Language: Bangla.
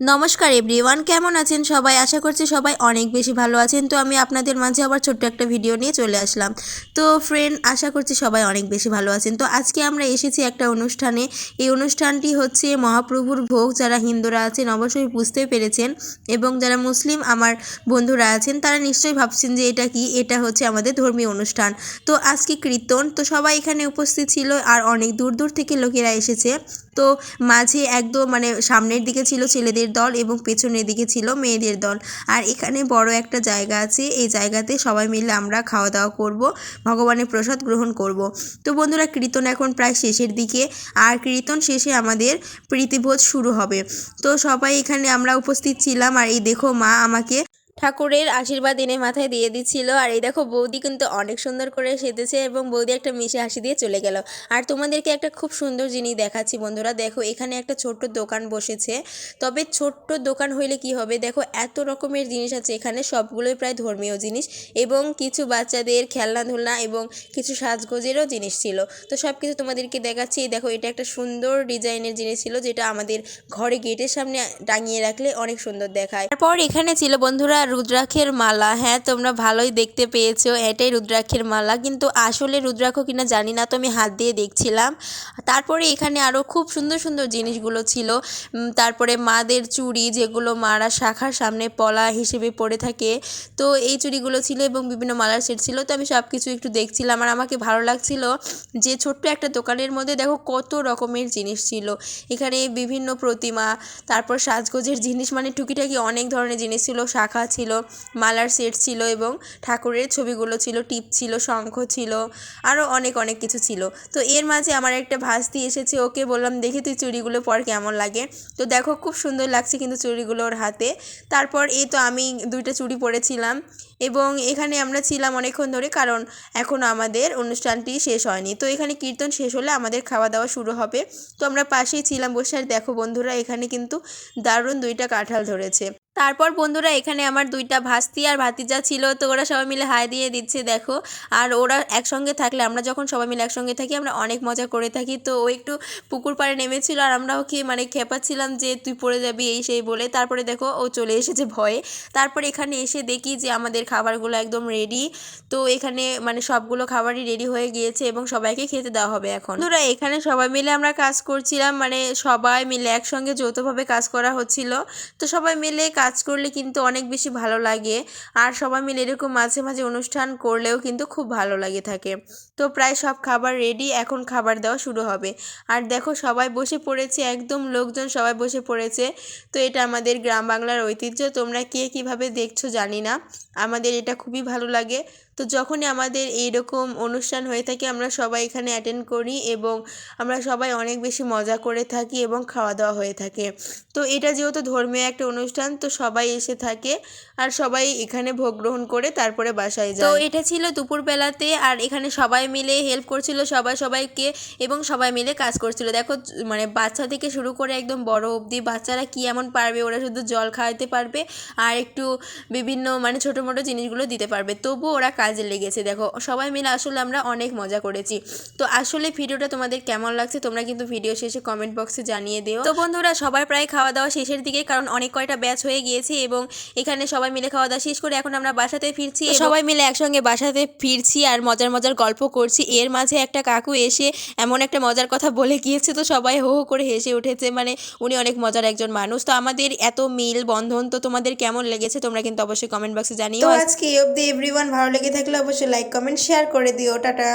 নমস্কার এভরিওয়ান, কেমন আছেন সবাই? আশা করছি সবাই অনেক বেশি ভালো আছেন। তো আমি আপনাদের মাঝে আবার ছোট্ট একটা ভিডিও নিয়ে চলে আসলাম। তো ফ্রেন্ড আশা করছি সবাই অনেক বেশি ভালো আছেন। তো আজকে আমরা এসেছি একটা অনুষ্ঠানে। এই অনুষ্ঠানটি হচ্ছে মহাপ্রভুর ভোগ। যারা হিন্দুরা আছেন, অবশ্যই বুঝতে পেরেছেন এবং যারা মুসলিম, আমার বন্ধুরা আছেন, তারা নিশ্চয়ই ভাবছেন যে এটা কি? এটা হচ্ছে আমাদের ধর্মীয় অনুষ্ঠান। তো আজকে কীর্তন। তো সবাই এখানে উপস্থিত ছিল আর অনেক দূর দূর থেকে লোকেরা এসেছে। তো মাঝে একদম মানে সামনের দিকে ছিল ছেলেদের দল এবং পেছনের দিকে ছিল মেয়েদের দল। আর এখানে বড় একটা জায়গা আছে, এই জায়গাতে সবাই মিলে আমরা খাওয়া দাওয়া করব, ভগবানের প্রসাদ গ্রহণ করব। তো বন্ধুরা, কীর্তন এখন প্রায় শেষের দিকে। আর কীর্তন শেষে আমাদের প্রীতিভোজ শুরু হবে। তো সবাই এখানে আমরা উপস্থিত ছিলাম, আর এই দেখো মা আমাকে ঠাকুরের আশীর্বাদ এনে মাথায় দিয়ে দিচ্ছিল। আর এই দেখো, বৌদি কিন্তু অনেক সুন্দর করে সেজেছে এবং বৌদি একটা মিশে হাসি দিয়ে চলে গেল। আর তোমাদেরকে একটা খুব সুন্দর জিনিস দেখাচ্ছি বন্ধুরা। দেখো, এখানে একটা ছোট্ট দোকান বসেছে। তবে ছোট্ট দোকান হইলে কি হবে? দেখো, এত রকমের জিনিস আছে এখানে, সবগুলোই প্রায় ধর্মীয় জিনিস এবং কিছু বাচ্চাদের খেলনাধুলনা এবং কিছু সাজগোজেরও জিনিস ছিল। তো সব কিছু তোমাদেরকে দেখাচ্ছি। দেখো, এটা একটা সুন্দর ডিজাইনের জিনিস ছিল, যেটা আমাদের ঘরে গেটের সামনে টাঙিয়ে রাখলে অনেক সুন্দর দেখায়। তারপর এখানে ছিল বন্ধুরা রুদ্রাক্ষের মালা। হ্যাঁ তোমরা ভালোই দেখতে পেয়েছ, এটাই রুদ্রাক্ষের মালা। কিন্তু আসলে রুদ্রাক্ষ কিনা জানি না, তো আমি হাত দিয়ে দেখছিলাম। তারপরে এখানে আরও খুব সুন্দর সুন্দর জিনিসগুলো ছিল। তারপরে মাদের চুড়ি যেগুলো মারা শাখার সামনে পলা হিসেবে পড়ে থাকে। তো এই চুড়িগুলো ছিল এবং বিভিন্ন মালার সেট ছিল, তো আমি সব কিছু একটু দেখছিলাম। আর আমাকে ভালো লাগছিল যে ছোট্ট একটা দোকানের মধ্যে দেখো কত রকমের জিনিস ছিল। এখানে বিভিন্ন প্রতিমা, তারপর সাজগোজের জিনিস মানে টুকিটাকি অনেক ধরনের জিনিস ছিল, শাখা ছিল, মালার সেট ছিল এবং ঠাকুরের ছবিগুলো ছিল, টিপ ছিল, শঙ্খ ছিল আরও অনেক অনেক কিছু ছিল। তো এর মাঝে আমার একটা ভাস্তি এসেছে, ওকে বললাম, দেখি তুই চুড়িগুলো পর কেমন লাগে? তো দেখো, খুব সুন্দর লাগছে কিন্তু চুড়িগুলো ওর হাতে। তারপর এই তো আমি দুইটা চুড়ি পরেছিলাম এবং এখানে আমরা ছিলাম অনেকক্ষণ ধরে, কারণ এখনও আমাদের অনুষ্ঠানটি শেষ হয়নি। তো এখানে কীর্তন শেষ হলে আমাদের খাওয়া দাওয়া শুরু হবে। তো আমরা পাশেই ছিলাম বসে, আর দেখো বন্ধুরা, এখানে কিন্তু দারুণ দুইটা কাঁঠাল ধরেছে। তারপর বন্ধুরা এখানে আমার দুইটা ভাস্তি আর ভাতিজা ছিল, তো ওরা সবাই মিলে হাই দিয়ে দিচ্ছে, দেখো। আর ওরা একসঙ্গে থাকলে, আমরা যখন সবাই মিলে একসঙ্গে থাকি, আমরা অনেক মজা করে থাকি। তো ও একটু পুকুর পাড়ে নেমেছিল, আর আমরা ওকে মানে খেপাচ্ছিলাম যে, তুই পড়ে যাবি এই সেই বলে। তারপরে দেখো, ও চলে এসেছে ভয়ে। তারপরে এখানে এসে দেখি যে, আমাদের খাবারগুলো একদম রেডি তো এখানে মানে সবগুলো খাবারই রেডি হয়ে গিয়েছে এবং সবাইকে খেতে দেওয়া হবে এখন। বন্ধুরা, এখানে সবাই মিলে আমরা কাজ করছিলাম মানে সবাই মিলে একসঙ্গে যৌথভাবে কাজ করা হচ্ছিল। তো সবাই মিলে কাজ করলে কিন্তু অনেক বেশি ভালো লাগে। আর সবাই মিলে এরকম মাঝে মাঝে অনুষ্ঠান করলেও কিন্তু খুব ভালো লাগে থাকে। তো প্রায় সব খাবার রেডি এখন খাবার দেওয়া শুরু হবে। আর দেখো সবাই বসে পড়েছে, একদম লোকজন সবাই বসে পড়েছে। তো এটা আমাদের গ্রাম বাংলার ঐতিহ্য। তোমরা কে কীভাবে দেখছ জানি না। আমাদের এটা খুবই ভালো লাগে। তো যখনই আমাদের এইরকম অনুষ্ঠান হয়ে থাকে আমরা সবাই এখানে অ্যাটেন্ড করি এবং আমরা সবাই অনেক বেশি মজা করে থাকি এবং খাওয়া দাওয়া হয়ে থাকে। তো এটা যেহেতু ধর্মীয় একটা অনুষ্ঠান তো সবাই এসে থাকে আর সবাই এখানে ভোগ গ্রহণ করে তারপরে বাসায় যায়। তো এটা ছিল দুপুরবেলাতে আর এখানে সবাই মিলে হেল্প করছিল সবাই সবাইকে এবং সবাই মিলে কাজ করছিল। দেখো মানে বাচ্চা থেকে শুরু করে একদম বড় অবধি বাচ্চারা কি এমন পারবে? ওরা শুধু জল খাওয়াতে পারবে আর একটু বিভিন্ন মানে ছোটো মোটো জিনিসগুলো দিতে পারবে। তবুও ওরা কাজে লেগেছে। দেখো সবাই মিলে আসলে আমরা অনেক মজা করেছি। তো আসলে ভিডিওটা তোমাদের কেমন লাগছে তোমরা কিন্তু ভিডিও শেষে কমেন্ট বক্সে জানিয়ে দিও। তো বন্ধুরা সবাই প্রায় খাওয়া দাওয়া শেষের দিকে কারণ অনেক কয়টা ব্যাচ হয়ে গিয়েছে এবং এখানে সবাই মিলে খাওয়া দাওয়া শেষ করে এখন আমরা বাসাতে ফিরছি সবাই মিলে একসঙ্গে বাসাতে ফিরছি আর মজার মজার গল্প করছি। এর মাঝে একটা কাকু এসে এমন একটা মজার কথা বলে গিয়েছে তো সবাই হো হো করে হেসে উঠেছে। মানে উনি অনেক মজার একজন মানুষ। তো আমাদের এত মিল বন্ধন তো তোমাদের কেমন লেগেছে তোমরা কিন্তু অবশ্যই কমেন্ট বক্সে জানিও। আজকে অবধি এভরিওয়ান ভালো লেগে থাকলে অবশ্যই লাইক কমেন্ট শেয়ার করে দিও টাটা।